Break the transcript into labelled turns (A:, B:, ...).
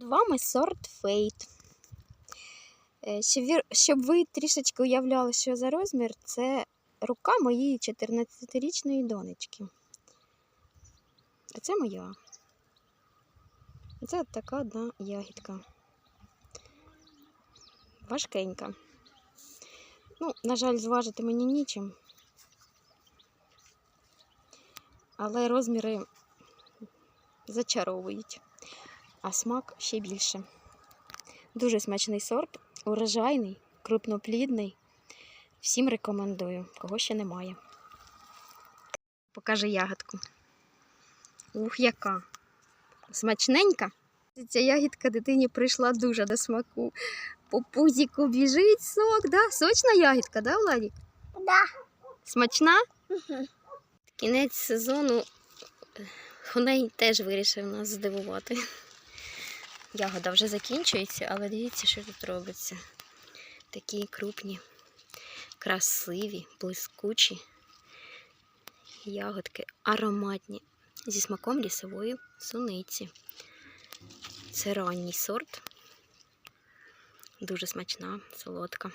A: Вами сорт Фейт. Щоб ви, трішечки уявляли, що за розмір, це рука моєї 14-річної донечки. А це моя. Це така одна ягідка. Важкенька. Ну, на жаль, зважити мені нічим. Але розміри зачаровують, а смак ще більше. Дуже смачний сорт, урожайний, крупноплідний. Всім рекомендую, кого ще немає. Покажи ягодку. Ух, яка! Смачненька. Ця ягідка дитині прийшла дуже до смаку. По пузіку біжить сок, да? Сочна ягідка, да, Владік?
B: Да.
A: Смачна? Кінець сезону Хоней теж вирішив нас здивувати. Ягода вже закінчується, але дивіться, що тут робиться. Такі крупні, красиві, блискучі ягодки, ароматні, зі смаком лісової суниці. Це ранній сорт. Дуже смачна, солодка.